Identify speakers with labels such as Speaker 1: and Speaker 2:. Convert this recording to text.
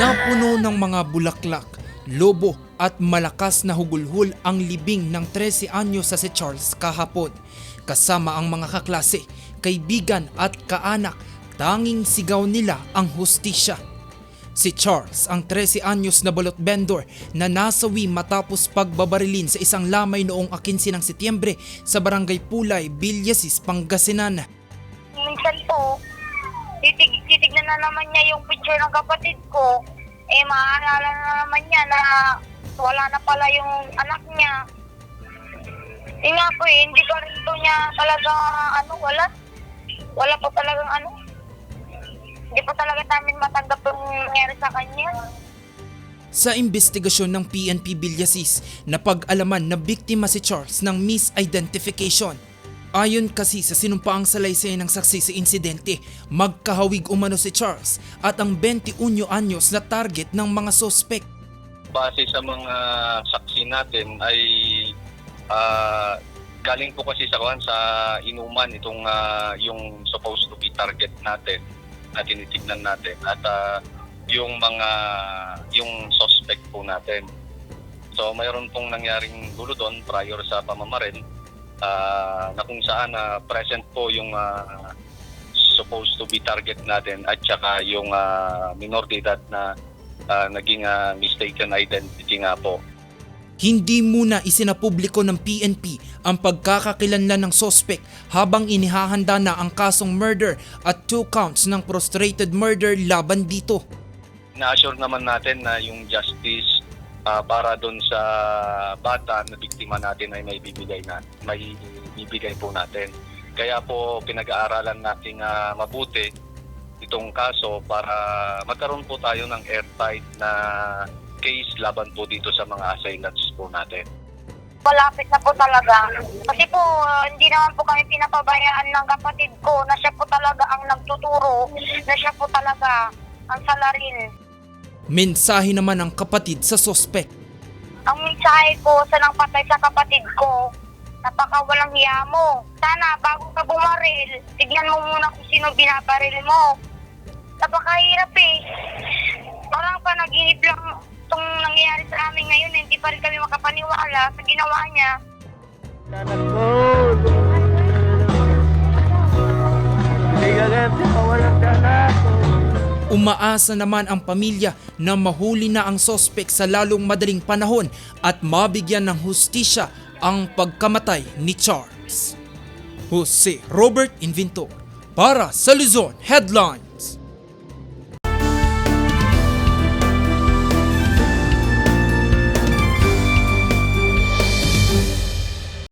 Speaker 1: Napuno ng mga bulaklak, lobo at malakas na hugulhul ang libing ng 13 anyo sa si Charles kahapon. Kasama ang mga kaklase, kaibigan at kaanak, tanging sigaw nila ang hustisya. Si Charles, ang 13 anyos na balot vendor na nasawi matapos pagbabarilin sa isang lamay noong 15 ng Setyembre sa Barangay Pulay, Bilyasis, Pangasinan.
Speaker 2: Minsan po, titig, titignan na naman niya yung picture ng kapatid ko, eh maaalala na naman niya na wala na pala yung anak niya. Yun nga po eh, hindi pa rin po niya talaga, ano, wala. Wala po talagang ano. Hindi po talaga namin matanggap yung nangyari sa kanya.
Speaker 1: Sa investigasyon ng PNP Villasis, napag-alaman na biktima si Charles ng misidentification. Ayon kasi sa sinumpaang salaysay ng saksi sa insidente, magkahawig umano si Charles at ang 21 anyos na target ng mga sospek.
Speaker 3: base sa mga saksi natin ay ah, galing po kasi sa kuan sa inuman itong ah, yung supposed to be target natin na tinitignan natin at ah, yung mga yung suspect po natin. So mayroon pong nangyaring gulo doon prior sa pamamaril ah, na kung saan ah, present po yung ah, supposed to be target natin at saka yung ah, minor de edad na ah, naging ah, mistaken identity nga po.
Speaker 1: Hindi muna isinapubliko ng PNP ang pagkakakilanlan ng sospek habang inihahanda na ang kasong murder at two counts ng frustrated murder laban dito.
Speaker 3: Na-assure naman natin na yung justice ah, para doon sa bata na biktima natin ay may bibigay na may bibigay po natin. Kaya po pinag-aaralan natin ah, mabuti itong kaso para magkaroon po tayo ng airtight na case laban po dito sa mga assailants po natin.
Speaker 2: Malapit na po talaga. Kasi po, uh, hindi naman po kami pinapabayaan ng kapatid ko na siya po talaga ang nagtuturo, na siya po talaga ang salarin.
Speaker 1: Mensahe naman ng kapatid sa sospek.
Speaker 2: Ang mensahe ko sa nang patay sa kapatid ko, napaka walang hiya mo. Sana bago ka bumaril, tignan mo muna kung sino binabaril mo. Napakahirap eh. Parang panaginip lang itong nangyayari sa amin ngayon, eh. hindi pa rin kami makapaniwala sa ginawa niya.
Speaker 4: Anak ko.
Speaker 1: Umaasa naman ang pamilya na mahuli na ang sospek sa lalong madaling panahon at mabigyan ng hustisya ang pagkamatay ni Charles. Jose Robert Inventor para sa Luzon Headline.